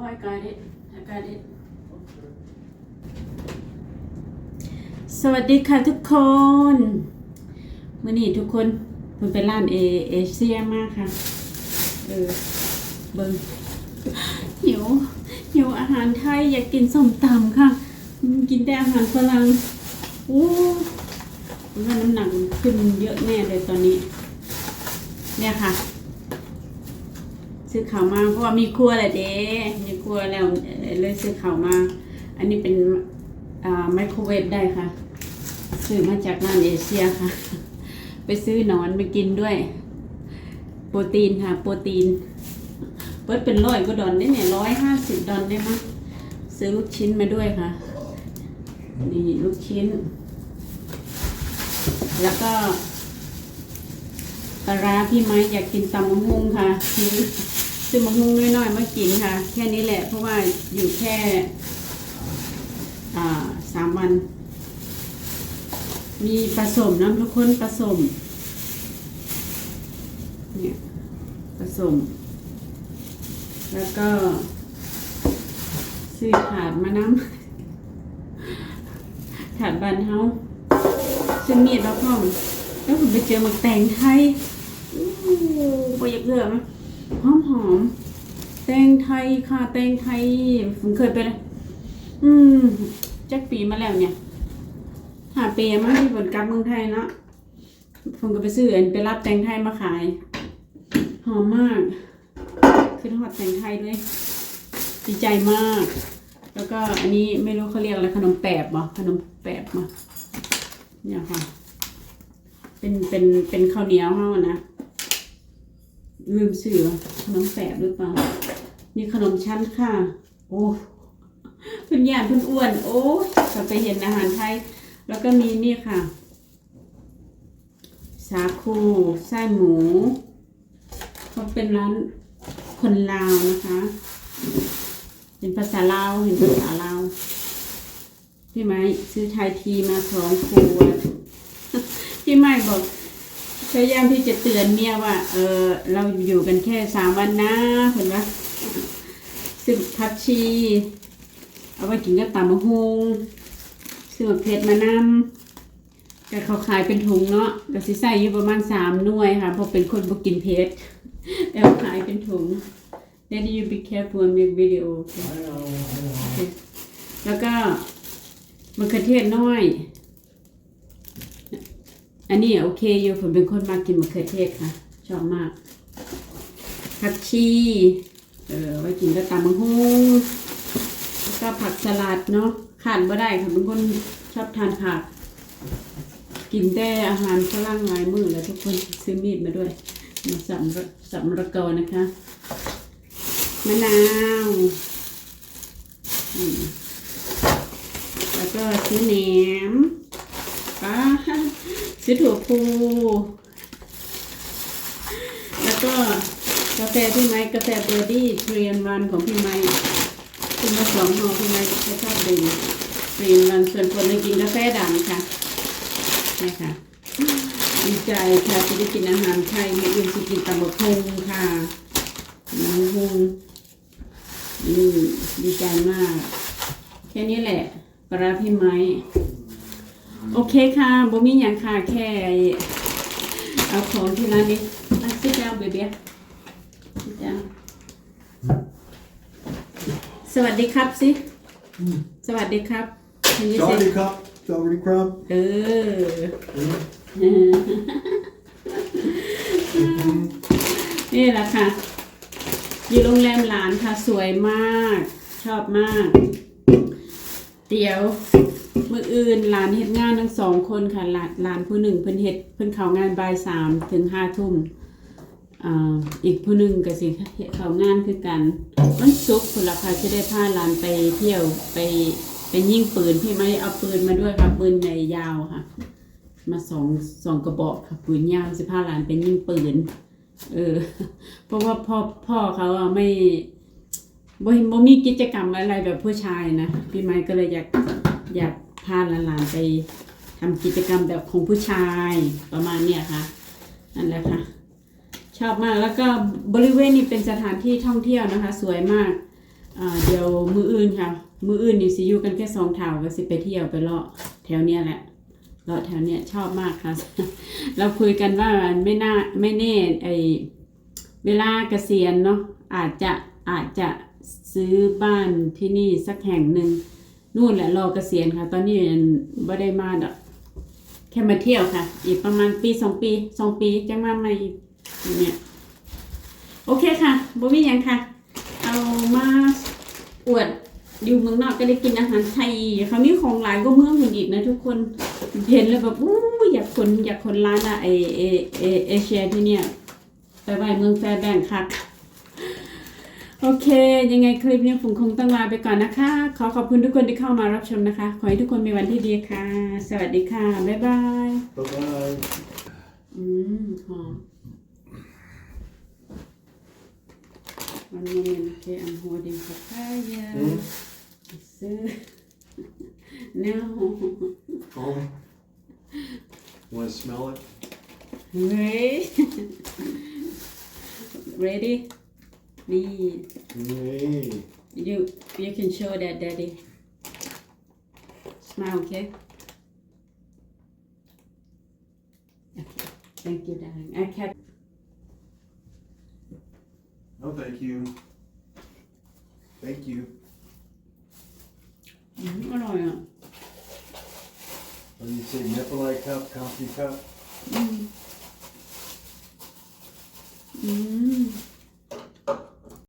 Oh, I got it. I got it. สวัสดีค่ะทุกคนมื่อนี้ทุกคนมันเป็นร้านเอเอเชียมากค่ะ เออ เบิงหิวหิวอาหารไทยอยากกินส้มตำค่ะอืมกินแต่อาหารฝรั่งโอ้ว่าน้ำหนักมันขึ้นเยอะแน่เลยตอนนี้ เนี่ยค่ะ ซื้อข่าวมาเพราะว่ามีครัวแหละเด้มีครัวแล้วเลยซื้อข่าวมา อันนี้เป็นอ่าไมโครเวฟได้ค่ะ ซื้อมาจากร้านเอเชียค่ะ ไปซื้อหนอนไปกินด้วย โปรตีนค่ะ โปรตีนเปิดเป็นร้อยก็ดอนได้เนี่ยร้อยห้าสิบดอนได้มั้งซื้อลูกชิ้นมาด้วยค่ะ นี่ลูกชิ้น แล้วก็ปลาร้าพี่ไม้อยากกินตำมะฮุ่งค่ะ ซื้อมะฮุ่งน้อยๆมากินค่ะ แค่นี้แหละ เพราะว่าอยู่แค่สามวัน มีผสมน้ำทุกคนผสมเนี่ยผสม แล้วก็ซื้อถาดมาน้ำถาดบันเฮาซื้อมีดแล้วพ่อแล้วผมไปเจอมึกแตงไทยอู้บอยากเลือกไหม หอมหอมแตงไทยค่ะแตงไทยผมเคยไปเลยอืมจักปีมาแล้วเนี่ยหาเปียมั้งที่ผลกลับเมืองไทยเนาะผมก็ไปซื้ออันไปรับแตงไทยมาขาย หอมมากขึ้นหอดแตงไทยด้วยดีใจมาก แล้วก็อันนี้ไม่รู้เขาเรียกอะไรขนมแปบบ่ขนมแปบมาเนี่ยค่ะ เป็นเป็นเป็นข้าวเหนียวเฮานะ ลืมสื่อขนมแปบหรือเปล่า นี่ขนมชั้นค่ะ โอ้เพิ่นย่านเพิ่นอ้วน โอ้ก็ไปเห็นอาหารไทย แล้วก็มีนี่ค่ะ สาคูไส้หมูเขาเป็นร้านคนลาวนะคะ เป็นภาษาลาวเห็นภาษาลาวพี่ไม้ซื้อไทยทีมาสองขวดพี่ไม้บอก พยายามที่จะเตือนเมียว่า เออเราอยู่กันแค่สามวันนะเห็นปะซื้อผักชี เอาไว้กินกับตำมะฮงซื้อมะเพ็ดมานำแต่เขาขายเป็นถุงเนาะก็สิใส่อยู่ประมาณสามหน่วยค่ะเพราะเป็นคนบ่กินเผ็ดแต่ว่าขายเป็นถุง Daddy you be careful and make video okay? แล้วก็มะเขือเทศน้อย อันนี้โอเคอยู่ผมเป็นคนมากินมะเขือเทศค่ะ ชอบมากผักชีเออไว้กินก็ตามมะฮุ่งแล้วก็ผักสลัดเนาะขาดไม่ได้ค่ะเป็นคนชอบทานผัก กินแต่อาหารฝรั่งหลายมื้อแล้วทุกคนซื้อมีดมาด้วยมาสับสับมะระกอนะคะมะนาวแล้วก็ซื้อแหนมป้า ซื้อถั่วพู แล้วก็กาแฟพี่ไม้กาแฟเบอร์ดี้เทรียนวันของพี่ไม้คุณมาสองห่อพี่ไม้จะชอบดื่มเทรียนวันส่วนคนเลยกินกาแฟดำค่ะนี่ค่ะดีใจค่ะที่ได้กินอาหารไทยไม่อื่นสิกินตำบักฮงค่ะน้ำฮงอืมดีใจมาก แค่นี้แหละปลาร้าพี่ไม้ โอเคค่ะบ่มีอย่างค่ะ แค่เอาของที่ร้านนี้มาซิเจ้าเบบี้ซิเจ้าสวัสดีครับสิ สวัสดีครับ Can you say- Charlie Cup, Charlie Crumb. เออ นี่แหละค่ะ อยู่โรงแรมหลานค่ะ สวยมาก ชอบมาก เดี๋ยว มืออื่นหลานเฮ็ดงานทั้งสองคนค่ะหลานหลานผู้หนึ่งเพิ่นเฮ็ดเพิ่นเข้างานบ่ายสามถึงห้าทุ่มอ่าอีกผู้หนึ่งก็สิเฮ็ดเข้างานคือกันวันศุกร์พุ่นล่ะค่ะจะได้พาหลานไปเที่ยวไปไปยิงปืนพี่ไม่เอาปืนมาด้วยค่ะปืนใหญ่ยาวค่ะ มาสองสองกระบอกค่ะปืนยาวสิพาหลานไปยิงปืนเออ เพราะว่าพ่อพ่อเขาอะไม่บ่บ่มีกิจกรรมอะไรแบบผู้ชายนะ พี่ไม้ก็เลยอยากอยาก พาหลานๆไปทำกิจกรรมแบบของผู้ชายประมาณเนี้ยค่ะนั่นแหละค่ะ ชอบมากแล้วก็บริเวณนี้เป็นสถานที่ท่องเที่ยวนะคะ สวยมากเดี๋ยวมืออื่นค่ะ มืออื่นนี่สิอยู่กันแค่สองแถวก็สิไปเที่ยวไปเลาะแถวเนี้ยแหละเลาะแถวเนี้ยชอบมากค่ะ เราคุยกันว่าไม่น่าไม่แน่ไอเวลาเกษียณเนาะอาจจะอาจจะซื้อบ้านที่นี่สักแห่งหนึ่ง นู่นแหละรอเกษียณค่ะ ตอนนี้ยังไม่ได้มาดอกแค่มาเที่ยวค่ะ อีกประมาณปีสองปีสองปีจะมาใหม่เนี่ยโอเคค่ะบ่มีหยังค่ะ เอามาอวดอยู่เมืองนอกก็ได้กินอาหารไทยเขามีของหลายก็เมืองอื่นอีกนะทุกคนเห็นแล้วแบบอู้อยากคนอยากคนร้านอะไอเอเอเอเชียที่เนี่ยไปไปเมืองแฟร์แบงค์ครับ โอเค ยังไงคลิปนี้ผมคงต้องลาไปก่อนนะคะ ขอขอบคุณทุกคนที่เข้ามารับชมนะคะ ขอให้ทุกคนมีวันที่ดีค่ะ สวัสดีค่ะ บ๊ายบาย Bye bye. อืมหอม One moment, okay, I'm holding papaya. Mm. So, no. Oh. Want to smell it? Wait. Ready? Me. Me. You you can show that, Daddy. Smile, okay? Thank you, darling. I kept. No, thank you. Thank you. อืมอร่อยอ่ะ What do you say, Nipolite cup, coffee cup? อืมอืม